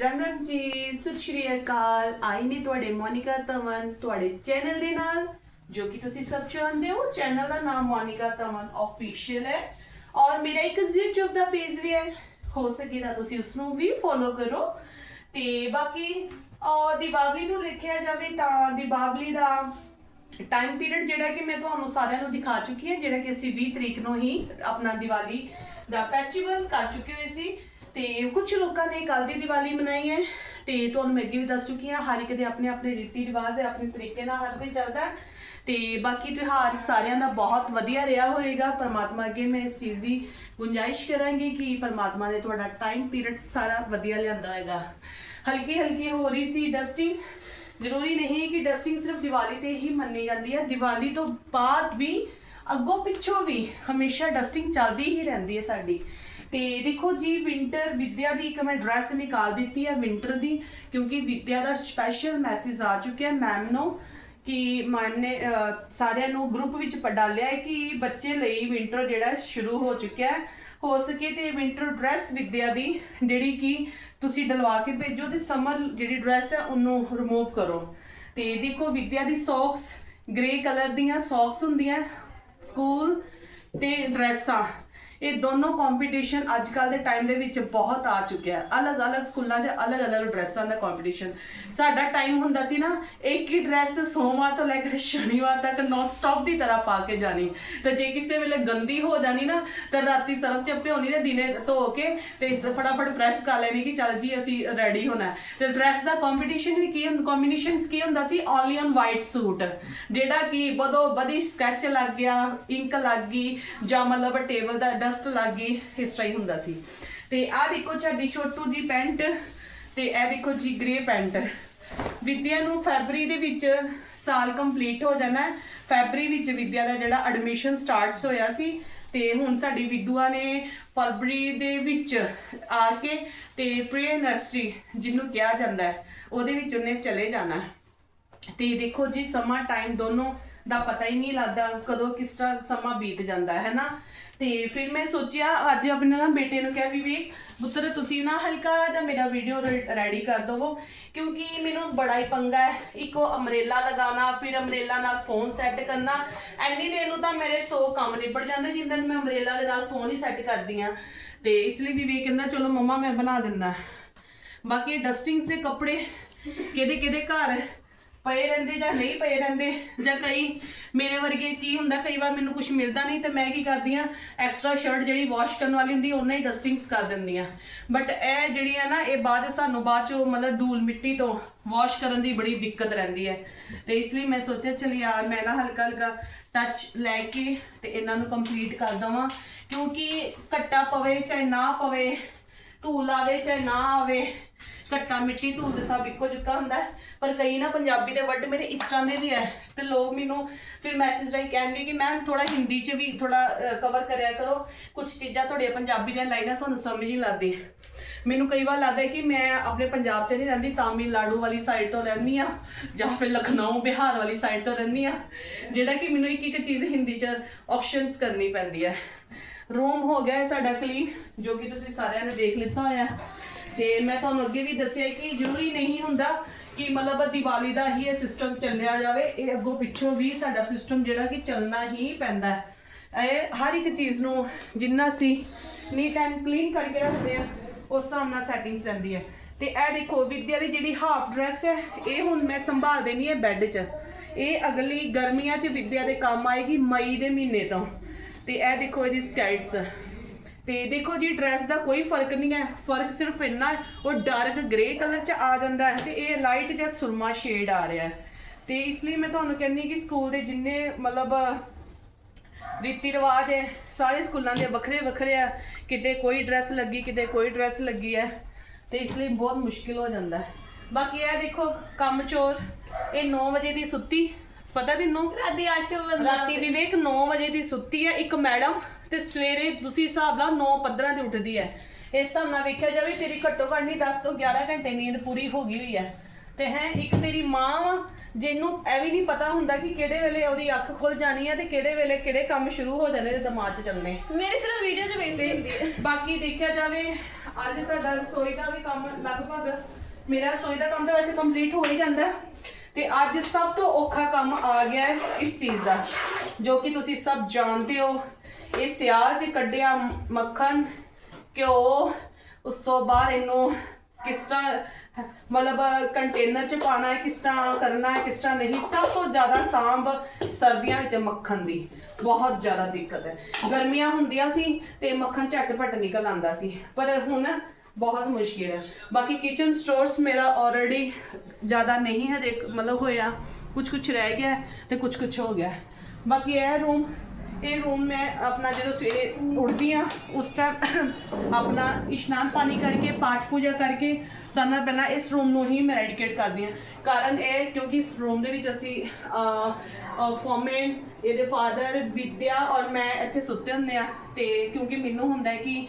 ਰਾਮ ਰਾਮ ਜੀ, ਸਤਿ ਸ਼੍ਰੀ ਅਕਾਲ। ਆਈ ਨੇ ਤੁਹਾਡੇ ਮੋਨਿਕਾ ਤਮਨ ਤੁਹਾਡੇ ਚੈਨਲ ਦੇ ਨਾਲ, ਜੋ ਕਿ ਤੁਸੀਂ ਸਭ ਜਾਣਦੇ ਹੋ। ਚੈਨਲ ਦਾ ਨਾਮ ਮੋਨਿਕਾ ਤਮਨ ਅਫੀਸ਼ੀਅਲ ਹੈ। ਔਰ ਮੇਰਾ ਇੱਕ YouTube ਦਾ ਪੇਜ ਵੀ ਹੈ। ਹੋ ਸਕੇ ਤਾਂ ਤੁਸੀਂ ਉਸ ਨੂੰ ਵੀ ਫੋਲੋ ਕਰੋ। ਤੇ ਬਾਕੀ ਔਰ ਦੀਪਾਵਲੀ ਨੂੰ ਲਿਖਿਆ ਜਾਵੇ ਤਾਂ ਦੀਪਾਵਲੀ ਦਾ ਟਾਈਮ ਪੀਰੀਅਡ ਜਿਹੜਾ ਕਿ ਮੈਂ ਤੁਹਾਨੂੰ ਸਾਰਿਆਂ ਨੂੰ ਦਿਖਾ ਚੁੱਕੀ ਹਾਂ, ਜਿਹੜਾ ਕਿ ਅਸੀਂ 20 ਤਰੀਕ ਨੂੰ ਹੀ ਆਪਣਾ ਦੀਵਾਲੀ ਦਾ ਫੈਸਟੀਵਲ ਕਰ ਚੁੱਕੇ ਹੋਏ ਸੀ। ਤੇ ਕੁਝ ਲੋਕਾਂ ਨੇ ਕੱਲ ਦੀ ਦੀਵਾਲੀ ਮਨਾਈ ਹੈ ਤੇ ਤੁਹਾਨੂੰ ਮੈਂ ਅੱਗੇ ਵੀ ਦੱਸ ਚੁੱਕੀ ਹਾਂ, ਹਰ ਇੱਕ ਦੇ ਆਪਣੇ ਆਪਣੇ ਰੀਤੀ ਰਿਵਾਜ ਹੈ, ਆਪਣੇ ਤਰੀਕੇ ਨਾਲ ਹਰ ਕੋਈ ਚੱਲਦਾ ਹੈ ਤੇ ਬਾਕੀ ਤਿਉਹਾਰ ਸਾਰਿਆਂ ਦਾ ਬਹੁਤ ਵਧੀਆ ਰਿਹਾ ਹੋਏਗਾ। ਪਰਮਾਤਮਾ ਅੱਗੇ ਮੈਂ ਇਸ ਚੀਜ਼ ਦੀ ਗੁੰਜਾਇਸ਼ ਕਰਾਂਗੀ ਕਿ ਪਰਮਾਤਮਾ ਨੇ ਤੁਹਾਡਾ ਟਾਈਮ ਪੀਰੀਅਡ ਸਾਰਾ ਵਧੀਆ ਲਿਆਂਦਾ ਹੈਗਾ ਹਲਕੀ ਹਲਕੀ ਹੋ ਰਹੀ ਸੀ ਡਸਟਿੰਗ ਜ਼ਰੂਰੀ ਨਹੀਂ ਕਿ ਡਸਟਿੰਗ ਸਿਰਫ ਦੀਵਾਲੀ ਤੇ ਹੀ ਮੰਨੀ ਜਾਂਦੀ ਹੈ। ਦੀਵਾਲੀ ਤੋਂ ਬਾਅਦ ਵੀ, ਅੱਗੋਂ ਪਿੱਛੋਂ ਵੀ ਹਮੇਸ਼ਾ ਡਸਟਿੰਗ ਚੱਲਦੀ ਹੀ ਰਹਿੰਦੀ ਹੈ ਸਾਡੀ। ਤੇ ਦੇਖੋ ਜੀ ਵਿੰਟਰ ਵਿਦਿਆ ਦੀ ਇੱਕ ਮੈਂ ਡਰੈਸ ਨਿਕਾਲ ਦਿੱਤੀ ਹੈ ਵਿੰਟਰ ਦੀ, ਕਿਉਂਕਿ ਵਿਦਿਆ ਦਾ ਸਪੈਸ਼ਲ ਮੈਸੇਜ ਆ ਚੁੱਕਿਆ ਮੈਮ ਨੂੰ ਕਿ ਮੈਮ ਨੇ ਸਾਰਿਆਂ ਨੂੰ ਗਰੁੱਪ ਵਿੱਚ ਪ- ਡਾਲਿਆ ਹੈ ਕਿ ਬੱਚੇ ਲਈ ਵਿੰਟਰ ਜਿਹੜਾ ਸ਼ੁਰੂ ਹੋ ਚੁੱਕਿਆ ਹੈ। ਹੋ ਸਕੇ ਤੇ ਵਿੰਟਰ ਡਰੈਸ ਵਿਦਿਆ ਦੀ, ਜਿਹੜੀ ਕਿ ਤੁਸੀਂ ਡਲਵਾ ਕੇ ਭੇਜੋ ਤੇ ਸਮਰ ਜਿਹੜੀ ਡਰੈਸ ਹੈ ਉਹਨੂੰ ਰਿਮੂਵ ਕਰੋ। ਤੇ ਦੇਖੋ ਵਿਦਿਆ ਦੀ ਸੌਕਸ ਗ੍ਰੇ ਕਲਰ ਦੀਆਂ ਸੌਕਸ ਹੁੰਦੀਆਂ ਸਕੂਲ ਤੇ ਡਰੈਸਾਂ। ਇਹ ਦੋਨੋਂ ਕੰਪੀਟੀਸ਼ਨ ਅੱਜ ਕੱਲ ਦੇ ਟਾਈਮ ਦੇ ਵਿੱਚ ਬਹੁਤ ਆ ਚੁੱਕਿਆ ਹੈ। ਅਲੱਗ-ਅਲੱਗ ਸਕੂਲਾਂ 'ਚ ਅਲੱਗ-ਅਲੱਗ ਡਰੈਸਾਂ ਦਾ ਕੰਪੀਟੀਸ਼ਨ ਸਾਡਾ ਟਾਈਮ ਹੁੰਦਾ ਸੀ ਨਾ, ਇੱਕ ਹੀ ਡਰੈਸ ਸੋਮਵਾਰ ਤੋਂ ਲੈ ਕੇ ਸ਼ਨੀਵਾਰ ਤੱਕ ਨੌਨ ਸਟਾਪ ਦੀ ਤਰ੍ਹਾਂ ਪਾ ਕੇ ਜਾਣੀ। ਤੇ ਜੇ ਕਿਸੇ ਵੇਲੇ ਗੰਦੀ ਹੋ ਜਾਣੀ ਨਾ, ਤਾਂ ਰਾਤੀ ਸਰਫ ਚ ਭਿਉਣੀ ਤੇ ਦਿਨੇ ਧੋ ਕੇ ਤੇ ਫਟਾਫਟ ਪ੍ਰੈਸ ਕਰ ਲੈਣੀ ਕਿ ਚੱਲ ਜੀ ਅਸੀਂ ਰੈਡੀ ਹੋਣਾ ਹੈ। ਤੇ ਡਰੈਸ ਦਾ ਕੰਪੀਟੀਸ਼ਨ ਵੀ ਕੀ ਹੁੰਦਾ ਕੰਬੀਨੇਸ਼ਨਸ ਕੀ ਹੁੰਦਾ ਸੀ? ਓਨਲੀ ਔਨ ਵਾਈਟ ਸੂਟ ਜਿਹੜਾ ਕਿ ਬਦੋ ਬਦੀ ਸਕੈਚ ਲੱਗ ਗਿਆ ਇੰਕ ਲੱਗ ਗਈ, ਜਾਂ ਮਤਲਬ ਟੇਬਲ ਦਾ ਡਸਟ ਲੱਗ ਇਸ ਤਰ੍ਹਾਂ ਹੀ ਹੁੰਦਾ ਸੀ। ਤੇ ਆਹ ਦੇਖੋ ਸਾਡੀ ਛੋਟੂ ਦੀ ਪੈਂਟ, ਤੇ ਇਹ ਦੇਖੋ ਜੀ ਗ੍ਰੇ ਪੈਂਟ। ਵਿਦਿਆ ਨੂੰ ਫੈਬਰੀ ਦੇ ਵਿੱਚ ਸਾਲ ਕੰਪਲੀਟ ਹੋ ਜਾਣਾ ਫੈਬਰੀ ਵਿੱਚ ਵਿਦਿਆ ਦਾ ਜਿਹੜਾ ਐਡਮਿਸ਼ਨ ਸਟਾਰਟਸ ਹੋਇਆ ਸੀ, ਤੇ ਹੁਣ ਸਾਡੀ ਵਿਦੂਆ ਨੇ ਫਰਵਰੀ ਦੇ ਵਿੱਚ ਆ ਕੇ ਤੇ ਪ੍ਰੀ ਨਰਸਰੀ ਜਿਹਨੂੰ ਕਿਹਾ ਜਾਂਦਾ ਹੈ, ਉਹਦੇ ਵਿੱਚ ਉਹਨੇ ਚਲੇ ਜਾਣਾ ਤੇ ਦੇਖੋ ਜੀ, ਸਮਾਂ ਟਾਈਮ ਦੋਨੋਂ ਦਾ ਪਤਾ ਹੀ ਨਹੀਂ ਲੱਗਦਾ ਕਦੋਂ ਕਿਸ ਤਰ੍ਹਾਂ ਸਮਾਂ ਬੀਤ ਜਾਂਦਾ ਹੈ ਨਾ। ਤੇ ਫਿਰ ਮੈਂ ਸੋਚਿਆ, ਅੱਜ ਆਪਣੇ ਨਾ ਬੇਟੇ ਨੂੰ ਕਿਹਾ ਵੀ ਪੁੱਤਰ, ਤੁਸੀਂ ਨਾ ਹਲਕਾ ਜਿਹਾ ਮੇਰਾ ਵੀਡੀਓ ਰੈਡੀ ਕਰ ਦਵੋ, ਕਿਉਂਕਿ ਮੈਨੂੰ ਬੜਾ ਹੀ ਪੰਗਾ ਹੈ। ਇੱਕੋ ਅਮਰੇਲਾ ਲਗਾਉਣਾ, ਫਿਰ ਅਮਰੇਲਾ ਨਾਲ ਫੋਨ ਸੈੱਟ ਕਰਨਾ, ਐਨੀ ਦੇਰ ਨੂੰ ਤਾਂ ਮੇਰੇ 100 ਕੰਮ ਨਿਬੜ ਜਾਂਦੇ ਜਿੰਦਾਂ ਮੈਂ ਅਮਰੇਲਾ ਦੇ ਨਾਲ ਫੋਨ ਹੀ ਸੈੱਟ ਕਰਦੀ ਆ ਤੇ ਇਸ ਲਈ ਵੀ ਕਹਿੰਦਾ, ਚਲੋ ਮੰਮਾ, ਮੈਂ ਬਣਾ ਦਿੰਦਾ ਬਾਕੀ ਡਸਟਿੰਗਸ ਦੇ ਕੱਪੜੇ ਕਿਹਦੇ ਕਿਹਦੇ ਘਰ? ਪਏ ਰਹਿੰਦੇ ਜਾਂ ਨਹੀਂ ਪਏ ਰਹਿੰਦੇ, ਜਾਂ ਕਈ ਮੇਰੇ ਵਰਗੇ ਕੀ ਹੁੰਦਾ, ਕਈ ਵਾਰ ਮੈਨੂੰ ਕੁਝ ਮਿਲਦਾ ਨਹੀਂ ਤੇ ਮੈਂ ਕੀ ਕਰਦੀ ਆ ਐਕਸਟਰਾ ਸ਼ਰਟ ਜਿਹੜੀ ਵਾਸ਼ ਕਰਨ ਵਾਲੀ ਹੁੰਦੀ, ਉਹਨਾਂ ਹੀ ਡਸਟਿੰਗਸ ਕਰ ਦਿੰਦੀ ਆ ਬਟ ਇਹ ਜਿਹੜੀ ਆ ਨਾ, ਇਹ ਬਾਅਦ 'ਚ ਸਾਨੂੰ ਬਾਅਦ ਚੋਂ ਮਤਲਬ ਧੂਲ ਮਿੱਟੀ ਤੋਂ ਵਾਸ਼ ਕਰਨ ਦੀ ਬੜੀ ਦਿੱਕਤ ਰਹਿੰਦੀ ਹੈ। ਤੇ ਇਸ ਲਈ ਮੈਂ ਸੋਚਿਆ, ਚਲ ਯਾਰ ਮੈਂ ਨਾ ਹਲਕਾ ਹਲਕਾ ਟੱਚ ਲੈ ਕੇ ਤੇ ਇਹਨਾਂ ਨੂੰ ਕੰਪਲੀਟ ਕਰ ਦਵਾਂ, ਕਿਉਂਕਿ ਘੱਟਾ ਪਵੇ, ਚਾਹੇ ਨਾ ਪਵੇ, ਧੂਲ ਆਵੇ, ਚਾਹੇ ਨਾ ਆਵੇ ਘੱਟਾ ਮਿੱਟੀ ਧੂਲ ਤੇ ਸਭ ਇੱਕੋ ਜਿਹਾ ਹੁੰਦਾ ਹੈ। ਪਰ ਕਈ ਨਾ ਪੰਜਾਬੀ ਦੇ ਵਰਡ ਮੇਰੇ ਇਸ ਤਰ੍ਹਾਂ ਦੇ ਵੀ ਹੈ ਤੇ ਲੋਕ ਮੈਨੂੰ ਫਿਰ ਮੈਸੇਜ ਰਾਹੀਂ ਕਹਿੰਦੇ ਕਿ ਮੈਮ ਥੋੜਾ ਹਿੰਦੀ 'ਚ ਵੀ ਥੋੜਾ ਕਵਰ ਕਰਿਆ ਕਰੋ ਕੁਝ ਚੀਜ਼ਾਂ ਤੁਹਾਡੀਆਂ ਪੰਜਾਬੀ ਦੀਆਂ ਲਾਈਨਾਂ ਸਾਨੂੰ ਸਮਝ ਨਹੀਂ ਲੱਗਦੀ ਮੈਨੂੰ ਕਈ ਵਾਰ ਲੱਗਦਾ ਹੈ ਕਿ ਮੈਂ ਆਪਣੇ ਪੰਜਾਬ 'ਚ ਨਹੀਂ ਰਹਿੰਦੀ ਤਾਮਿਲਨਾਡੂ ਵਾਲੀ ਸਾਈਡ ਤੋਂ ਰਹਿੰਦੀ ਆ ਜਾਂ ਫਿਰ ਲਖਨਊ, ਬਿਹਾਰ ਵਾਲੀ ਸਾਈਡ ਤੋਂ ਰਹਿੰਦੀ ਆ ਜਿਹੜਾ ਕਿ ਮੈਨੂੰ ਇੱਕ ਇੱਕ ਚੀਜ਼ ਹਿੰਦੀ 'ਚ ਆਪਸ਼ਨਸ ਕਰਨੀ ਪੈਂਦੀ ਹੈ ਰੂਮ ਹੋ ਗਿਆ ਹੈ ਸਾਡਾ ਕਲੀਨ ਜੋ ਕਿ ਤੁਸੀਂ ਸਾਰਿਆਂ ਨੇ ਦੇਖ ਲਿੱਤਾ ਹੋਇਆ ਹੈ। ਤੇ ਮੈਂ ਤੁਹਾਨੂੰ ਅੱਗੇ ਵੀ ਦੱਸਿਆ ਕਿ ਜ਼ਰੂਰੀ ਨਹੀਂ ਹੁੰਦਾ ਕਿ ਮਤਲਬ ਦੀਵਾਲੀ ਦਾ ਹੀ ਇਹ ਸਿਸਟਮ ਚੱਲਿਆ ਜਾਵੇ। ਇਹ ਅੱਗੋਂ ਪਿੱਛੋਂ ਵੀ ਸਾਡਾ ਸਿਸਟਮ ਜਿਹੜਾ ਕਿ ਚੱਲਣਾ ਹੀ ਪੈਂਦਾ ਹੈ। ਇਹ ਹਰ ਇੱਕ ਚੀਜ਼ ਨੂੰ ਜਿੰਨਾ ਅਸੀਂ ਨੀਟ ਐਂਡ ਕਲੀਨ ਕਰਕੇ ਰੱਖਦੇ ਆ ਉਸ ਹਿਸਾਬ ਨਾਲ ਸੈਟਿੰਗਸ ਰਹਿੰਦੀ ਹੈ। ਤੇ ਇਹ ਦੇਖੋ, ਵਿਦਿਆ ਦੀ ਜਿਹੜੀ ਹਾਫ ਡਰੈਸ ਹੈ, ਇਹ ਹੁਣ ਮੈਂ ਸੰਭਾਲ ਦੇਣੀ ਹੈ ਬੈੱਡ 'ਚ। ਇਹ ਅਗਲੀ ਗਰਮੀਆਂ 'ਚ ਵਿਦਿਆ ਦੇ ਕੰਮ ਆਏਗੀ ਮਈ ਦੇ ਮਹੀਨੇ ਤੋਂ। ਤੇ ਇਹ ਦੇਖੋ ਇਹਦੀ ਸਕੈਟਸ ਤੇ ਦੇਖੋ ਜੀ ਡਰੈਸ ਦਾ ਕੋਈ ਫ਼ਰਕ ਨਹੀਂ ਹੈ। ਫ਼ਰਕ ਸਿਰਫ ਇੰਨਾ ਉਹ ਡਾਰਕ ਗ੍ਰੇ ਕਲਰ 'ਚ ਆ ਜਾਂਦਾ ਹੈ ਤੇ ਇਹ ਲਾਈਟ ਜਿਹਾ ਸੁਰਮਾ ਸ਼ੇਡ ਆ ਰਿਹਾ ਹੈ। ਤੇ ਇਸ ਲਈ ਮੈਂ ਤੁਹਾਨੂੰ ਕਹਿੰਦੀ ਕਿ ਸਕੂਲ ਦੇ ਜਿੰਨੇ ਮਤਲਬ, ਰੀਤੀ ਰਿਵਾਜ ਹੈ, ਸਾਰੇ ਸਕੂਲਾਂ ਦੇ ਵੱਖਰੇ ਵੱਖਰੇ ਆ। ਕਿਤੇ ਕੋਈ ਡਰੈਸ ਲੱਗੀ, ਕਿਤੇ ਕੋਈ ਡਰੈਸ ਲੱਗੀ ਹੈ, ਤੇ ਇਸ ਲਈ ਬਹੁਤ ਮੁਸ਼ਕਿਲ ਹੋ ਜਾਂਦਾ ਹੈ। ਬਾਕੀ ਇਹ ਦੇਖੋ, ਕੰਮ ਚੋਰ, ਇਹ 9 ਵਜੇ ਦੀ ਸੁੱਤੀ ਪਤਾ ਤੈਨੂੰ? ਰਾਤੀ 8 ਵਜੇ ਰਾਤੀ ਵਿਵੇਕ 9 ਵਜੇ ਦੀ ਸੁੱਤੀ ਹੈ ਇੱਕ ਮੈਡਮ ਤੇ ਸਵੇਰੇ ਤੁਸੀਂ ਹਿਸਾਬ ਨਾਲ 9 15 ਦੀ ਉੱਠਦੀ ਹੈ। ਇਸ ਹਿਸਾਬ ਨਾਲ ਵੇਖਿਆ ਜਾਵੇ ਤੇਰੀ ਘੱਟੋ ਘੱਟ ਨਹੀਂ 10 ਤੋਂ 11 ਘੰਟੇ ਨੀਂਦ ਪੂਰੀ ਹੋ ਗਈ ਹੋਈ ਹੈ। ਤੇ ਹੈ ਇੱਕ ਤੇਰੀ ਮਾਂ ਵਾ ਜਿਹਨੂੰ ਇਹ ਵੀ ਨਹੀਂ ਪਤਾ ਹੁੰਦਾ ਕਿ ਕਿਹੜੇ ਵੇਲੇ ਉਹਦੀ ਅੱਖ ਖੁੱਲ ਜਾਣੀ ਹੈ ਤੇ ਕਿਹੜੇ ਵੇਲੇ ਕਿਹੜੇ ਕੰਮ ਸ਼ੁਰੂ ਹੋ ਜਾਣੇ ਤੇ ਦਿਮਾਗ 'ਚ ਚੱਲਣੇ। ਮੇਰੇ ਸਿਰਫ ਵੀਡੀਓ ਚ ਵੇਚ ਦਿੰਦੀ ਹੈ। ਬਾਕੀ ਦੇਖਿਆ ਜਾਵੇ ਅੱਜ ਸਾਡਾ ਰਸੋਈ ਦਾ ਵੀ ਕੰਮ ਲਗਭਗ ਮੇਰਾ ਰਸੋਈ ਦਾ ਕੰਮ ਤਾਂ ਵੈਸੇ ਕੰਪਲੀਟ ਹੋ ਹੀ ਜਾਂਦਾ। ਹੈ। ਤੇ ਅੱਜ ਸਭ ਤੋਂ ਔਖਾ ਕੰਮ ਆ ਗਿਆ ਹੈ ਇਸ ਚੀਜ਼ ਦਾ, ਜੋ ਕਿ ਤੁਸੀਂ ਸਭ ਜਾਣਦੇ ਹੋ। ਇਹ ਸਿਆਲ 'ਚ ਕੱਢਿਆ ਮੱਖਣ, ਘਿਓ, ਉਸ ਤੋਂ ਬਾਅਦ ਇਹਨੂੰ ਕਿਸ ਤਰ੍ਹਾਂ, ਮਤਲਬ ਕੰਟੇਨਰ 'ਚ ਪਾਣਾ ਹੈ, ਕਿਸ ਤਰ੍ਹਾਂ ਕਰਨਾ ਹੈ, ਕਿਸ ਤਰ੍ਹਾਂ ਨਹੀਂ, ਸਭ ਤੋਂ ਜ਼ਿਆਦਾ ਸਾਂਭ ਸਰਦੀਆਂ ਵਿੱਚ ਮੱਖਣ ਦੀ, ਬਹੁਤ ਜ਼ਿਆਦਾ ਦਿੱਕਤ ਹੈ। ਗਰਮੀਆਂ ਹੁੰਦੀਆਂ ਸੀ ਤੇ ਮੱਖਣ ਝਟਪਟ ਨਿਕਲ ਆਂਦਾ ਸੀ, ਪਰ ਹੁਣ ਬਹੁਤ ਮੁਸ਼ਕਿਲ ਹੈ। ਬਾਕੀ ਕਿਚਨ ਸਟੋਰਸ ਮੇਰਾ ਆਲਰੇਡੀ ਜ਼ਿਆਦਾ ਨਹੀਂ ਹੈ ਦੇਖ, ਮਤਲਬ ਹੋਇਆ। ਕੁਝ ਕੁਝ ਰਹਿ ਗਿਆ ਹੈ ਤੇ ਕੁਝ ਕੁਝ ਹੋ ਗਿਆ। ਬਾਕੀ ਇਹ ਰੂਮ ਇਹ ਰੂਮ ਮੈਂ ਆਪਣਾ ਜਦੋਂ ਸਵੇਰੇ ਉੱਠਦੀ ਆ ਉਸ ਟਾਈਮ ਆਪਣਾ ਇਸ਼ਨਾਨ ਪਾਣੀ ਕਰਕੇ, ਪਾਠ ਪੂਜਾ ਕਰਕੇ ਸਾਰਿਆਂ ਨਾਲ ਪਹਿਲਾਂ ਇਸ ਰੂਮ ਨੂੰ ਹੀ ਮੈਂ ਰੈਡੀਕੇਟ ਕਰਦੀ ਹਾਂ। ਕਾਰਨ ਇਹ ਕਿਉਂਕਿ ਇਸ ਰੂਮ ਦੇ ਵਿੱਚ ਅਸੀਂ ਫੋਮਨ ਇਹਦੇ ਫਾਦਰ ਵਿਦਿਆ ਔਰ ਮੈਂ ਇੱਥੇ ਸੁੱਤੇ ਹੁੰਦੇ ਆ ਤੇ ਕਿਉਂਕਿ ਮੈਨੂੰ ਹੁੰਦਾ ਹੈ ਕਿ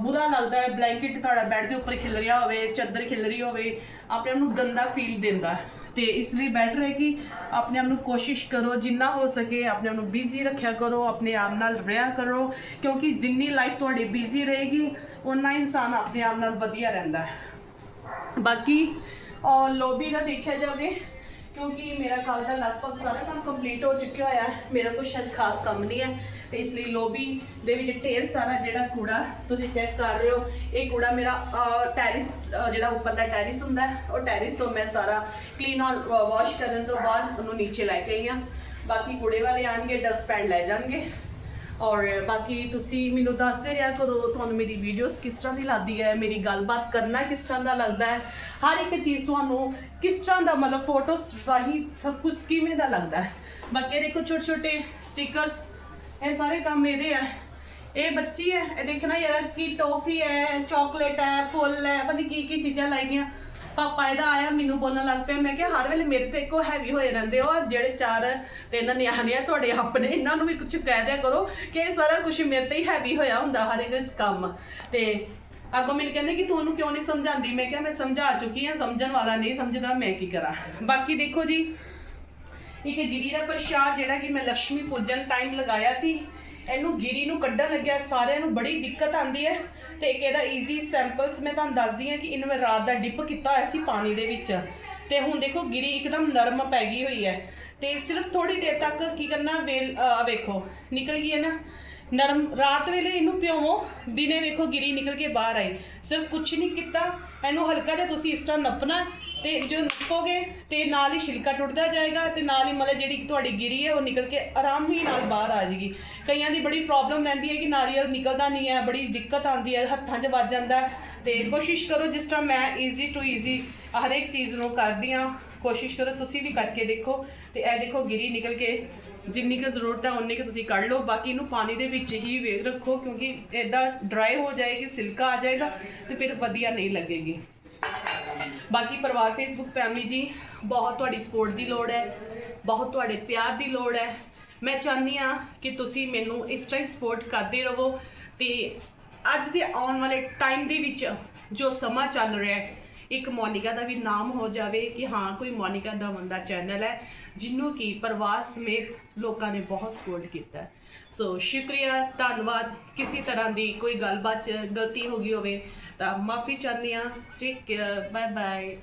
ਬੁਰਾ ਲੱਗਦਾ ਹੈ ਬਲੈਂਕਟ ਤੁਹਾਡਾ ਬੈੱਡ ਦੇ ਉੱਪਰ ਖਿਲ ਰਿਹਾ ਹੋਵੇ, ਚਾਦਰ ਖਿਲ ਰਹੀ ਹੋਵੇ, ਆਪਣੇ ਆਪ ਨੂੰ ਗੰਦਾ ਫੀਲ ਦਿੰਦਾ ਹੈ। ਤੇ ਇਸ ਲਈ ਬੈਟਰ ਹੈ ਕਿ ਆਪਣੇ ਆਪ ਨੂੰ ਕੋਸ਼ਿਸ਼ ਕਰੋ, ਜਿੰਨਾ ਹੋ ਸਕੇ ਆਪਣੇ ਆਪ ਨੂੰ ਬਿਜ਼ੀ ਰੱਖਿਆ ਕਰੋ, ਆਪਣੇ ਆਪ ਨਾਲ ਰਿਹਾ ਕਰੋ। ਕਿਉਂਕਿ ਜਿੰਨੀ ਲਾਈਫ ਤੁਹਾਡੀ ਬਿਜ਼ੀ ਰਹੇਗੀ ਉਨਾ ਇਨਸਾਨ ਆਪਣੇ ਆਪ ਨਾਲ ਵਧੀਆ ਰਹਿੰਦਾ ਹੈ। ਬਾਕੀ ਲੋਬੀ ਦਾ ਦੇਖਿਆ ਜਾਵੇ, ਕਿਉਂਕਿ ਮੇਰਾ ਕੱਲ ਦਾ ਲਗਭਗ ਸਾਰਾ ਕੰਮ ਕੰਪਲੀਟ ਹੋ ਚੁੱਕਿਆ ਹੋਇਆ ਹੈ। ਮੇਰਾ ਕੁਝ ਅੱਜ ਖਾਸ ਕੰਮ ਨਹੀਂ ਹੈ। ਤੇ ਇਸ ਲਈ ਲੋਬੀ ਦੇ ਵਿੱਚ ਢੇਰ ਸਾਰਾ ਜਿਹੜਾ ਕੂੜਾ ਤੁਸੀਂ ਚੈੱਕ ਕਰ ਰਹੇ ਹੋ, ਇਹ ਕੂੜਾ ਮੇਰਾ ਟੈਰਿਸ ਜਿਹੜਾ ਉੱਪਰ ਦਾ ਟੈਰਿਸ ਹੁੰਦਾ ਹੈ, ਉਹ ਟੈਰਿਸ ਤੋਂ ਮੈਂ ਸਾਰਾ ਕਲੀਨ ਔਰ ਵਾਸ਼ ਕਰਨ ਤੋਂ ਬਾਅਦ ਉਹਨੂੰ ਨੀਚੇ ਲੈ ਕੇ ਆਈ ਹਾਂ। ਬਾਕੀ ਕੂੜੇ ਵਾਲੇ ਆਣਗੇ ਡਸਟਪੈਨ ਲੈ ਜਾਣਗੇ। ਔਰ ਬਾਕੀ ਤੁਸੀਂ ਮੈਨੂੰ ਦੱਸਦੇ ਰਿਹਾ ਕਰੋ, ਤੁਹਾਨੂੰ ਮੇਰੀ ਵੀਡੀਓਜ਼ ਕਿਸ ਤਰ੍ਹਾਂ ਦੀ ਲੱਗਦੀ ਹੈ, ਮੇਰੀ ਗੱਲਬਾਤ ਕਰਨਾ ਕਿਸ ਤਰ੍ਹਾਂ ਦਾ ਲੱਗਦਾ ਹੈ, ਹਰ ਇੱਕ ਚੀਜ਼ ਤੁਹਾਨੂੰ ਕਿਸ ਤਰ੍ਹਾਂ ਦਾ ਮਤਲਬ ਫੋਟੋ ਰਾਹੀਂ ਸਭ ਕੁਝ ਕਿਵੇਂ ਦਾ ਲੱਗਦਾ ਹੈ। ਬਾਕੀ ਇਹ ਦੇਖੋ ਛੋਟੇ ਛੋਟੇ ਸਟickers ਇਹ ਸਾਰੇ ਕੰਮ ਇਹਦੇ ਆ। ਇਹ ਬੱਚੀ ਹੈ, ਇਹ ਦੇਖਣਾ ਯਾਰ ਕੀ ਟੋਫੀ ਹੈ ਚਾਕਲੇਟ ਹੈ, ਫੁੱਲ ਹੈ, ਪਤਾ ਕੀ ਕੀ ਚੀਜ਼ਾਂ ਲਾਈਆਂ। ਪਾਪਾ ਇਹਦਾ ਆਇਆ, ਮੈਨੂੰ ਬੋਲਣ ਲੱਗ ਪਿਆ, ਮੈਂ ਕਿਹਾ ਹਰ ਵੇਲੇ ਮੇਰੇ ਤੇ ਇੱਕੋ ਹੈਵੀ ਹੋਏ ਰਹਿੰਦੇ ਹੋ, ਔਰ ਜਿਹੜੇ ਚਾਰ ਤਿੰਨ ਨਿਆਣੇ ਆ ਤੁਹਾਡੇ ਆਪਣੇ, ਇਹਨਾਂ ਨੂੰ ਵੀ ਕੁਝ ਕਹਿ ਦਿਆ ਕਰੋ ਕਿ ਇਹ ਸਾਰਾ ਕੁਝ ਮੇਰੇ ਤੇ ਹੀ ਹੈਵੀ ਹੋਇਆ ਹੁੰਦਾ, ਹਰ ਇੱਕ ਕੰਮ। ਤੇ ਅੱਗੋਂ ਮੈਨੂੰ ਕਹਿੰਦੇ ਕਿ ਤੁਹਾਨੂੰ ਕਿਉਂ ਨਹੀਂ ਸਮਝਾਉਂਦੀ? ਮੈਂ ਕਿਹਾ ਮੈਂ ਸਮਝਾ ਚੁੱਕੀ ਹਾਂ, ਸਮਝਣ ਵਾਲਾ ਨਹੀਂ ਸਮਝਦਾ, ਮੈਂ ਕੀ ਕਰਾਂ? ਬਾਕੀ ਦੇਖੋ ਜੀ, ਇੱਕ ਗਿਰੀ ਦਾ ਪ੍ਰਸ਼ਾਦ ਜਿਹੜਾ ਕਿ ਮੈਂ ਲక్ష్ਮੀ ਪੂਜਨ ਟਾਈਮ ਲਗਾਇਆ ਸੀ ਇਹਨੂੰ ਗਿਰੀ ਨੂੰ ਕੱਢਣ ਲੱਗਿਆ, ਸਾਰਿਆਂ ਨੂੰ ਬੜੀ ਦਿੱਕਤ ਆਂਦੀ ਹੈ। ਤੇ ਇੱਕ ਇਹਦਾ ਈਜ਼ੀ ਸੈਂਪਲਸ ਮੈਂ ਤੁਹਾਨੂੰ ਦੱਸਦੀ ਹਾਂ ਕਿ ਇਹਨੂੰ ਮੈਂ ਰਾਤ ਦਾ ਡਿਪ ਕੀਤਾ ਹੋਇਆ ਸੀ ਪਾਣੀ ਦੇ ਵਿੱਚ। ਤੇ ਹੁਣ ਦੇਖੋ ਗਿਰੀ ਇੱਕਦਮ ਨਰਮ ਪੈ ਗਈ ਹੋਈ ਹੈ। ਤੇ ਸਿਰਫ ਥੋੜੀ ਦੇਰ ਤੱਕ ਕੀ ਕਰਨਾ, ਵੇਲ ਵੇਖੋ, ਨਿਕਲ ਗਈ ਹੈ ਨਾ। ਨਰਮ, ਰਾਤ ਵੇਲੇ ਇਹਨੂੰ ਪਿਓਵੋ ਦਿਨੇ ਵੇਖੋ ਗਿਰੀ ਨਿਕਲ ਕੇ ਬਾਹਰ ਆਈ। ਸਿਰਫ ਕੁਝ ਨਹੀਂ ਕੀਤਾ, ਇਹਨੂੰ ਹਲਕਾ ਜਿਹਾ ਤੁਸੀਂ ਇਸ ਤਰ੍ਹਾਂ ਨੱਪਣਾ ਤੇ ਜੋ ਨੱਪੋਗੇ ਤੇ ਨਾਲ ਹੀ ਛਿਲਕਾ ਟੁੱਟਦਾ ਜਾਏਗਾ ਤੇ ਨਾਲ ਹੀ ਮਤਲਬ ਜਿਹੜੀ ਤੁਹਾਡੀ ਗਿਰੀ ਹੈ ਉਹ ਨਿਕਲ ਕੇ ਆਰਾਮ ਹੀ ਨਾਲ ਬਾਹਰ ਆ ਜਾਏਗੀ। ਕਈਆਂ ਦੀ ਬੜੀ ਪ੍ਰੋਬਲਮ ਰਹਿੰਦੀ ਹੈ ਕਿ ਨਾਰੀਅਲ ਨਿਕਲਦਾ ਨਹੀਂ ਹੈ, ਬੜੀ ਦਿੱਕਤ ਆਉਂਦੀ ਹੈ, ਹੱਥਾਂ 'ਚ ਵੱਜ ਜਾਂਦਾ ਹੈ। ਤੇ ਕੋਸ਼ਿਸ਼ ਕਰੋ ਜਿਸ ਤਰ੍ਹਾਂ ਮੈਂ ਈਜ਼ੀ ਟੂ ਈਜ਼ੀ ਹਰ ਇੱਕ ਚੀਜ਼ ਨੂੰ ਕਰਦੀ ਹਾਂ, ਕੋਸ਼ਿਸ਼ ਕਰੋ ਤੁਸੀਂ ਵੀ ਕਰਕੇ ਦੇਖੋ। ਤੇ ਇਹ ਦੇਖੋ ਗਿਰੀ ਨਿਕਲ ਕੇ, ਜਿੰਨੀ ਕੁ ਜ਼ਰੂਰਤ ਹੈ ਉਨੀ ਕੁ ਤੁਸੀਂ ਕੱਢ ਲਓ, ਬਾਕੀ ਇਹਨੂੰ ਪਾਣੀ ਦੇ ਵਿੱਚ ਹੀ ਵੇਖ ਰੱਖੋ ਕਿਉਂਕਿ ਇਦਾਂ ਡਰਾਈ ਹੋ ਜਾਏਗੀ, ਸਿਲਕਾ ਆ ਜਾਏਗਾ ਤੇ ਫਿਰ ਵਧੀਆ ਨਹੀਂ ਲੱਗੇਗੀ। ਬਾਕੀ ਪਰਿਵਾਰ ਫੇਸਬੁੱਕ ਫੈਮਿਲੀ ਜੀ, ਬਹੁਤ ਤੁਹਾਡੀ ਸਪੋਰਟ ਦੀ ਲੋੜ ਹੈ, ਬਹੁਤ ਤੁਹਾਡੇ ਪਿਆਰ ਦੀ ਲੋੜ ਹੈ। ਮੈਂ ਚਾਹੁੰਦੀ ਆ ਕਿ ਤੁਸੀਂ ਮੈਨੂੰ ਇਸ ਤਰ੍ਹਾਂ ਸਪੋਰਟ ਕਰਦੇ ਰਹੋ ਤੇ ਅੱਜ ਦੇ ਆਉਣ ਵਾਲੇ ਟਾਈਮ ਦੇ ਵਿੱਚ ਜੋ ਸਮਾਂ ਚੱਲ ਰਿਹਾ ਹੈ, ਇੱਕ ਮੋਨਿਕਾ ਦਾ ਵੀ ਨਾਮ ਹੋ ਜਾਵੇ ਕਿ ਹਾਂ, ਕੋਈ ਮੋਨਿਕਾ ਦਾ ਬੰਦਾ ਚੈਨਲ ਹੈ ਜਿਹਨੂੰ ਕਿ ਪਰਿਵਾਰ ਸਮੇਤ ਲੋਕਾਂ ਨੇ ਬਹੁਤ ਸਪੋਰਟ ਕੀਤਾ ਸੋ ਸ਼ੁਕਰੀਆ, ਧੰਨਵਾਦ। ਕਿਸੇ ਤਰ੍ਹਾਂ ਦੀ ਕੋਈ ਗੱਲਬਾਤ ਚ ਗਲਤੀ ਹੋ ਗਈ ਹੋਵੇ ਤਾਂ ਮਾਫੀ ਚਾਹੁੰਦੀ ਹਾਂ। Stake care bye bye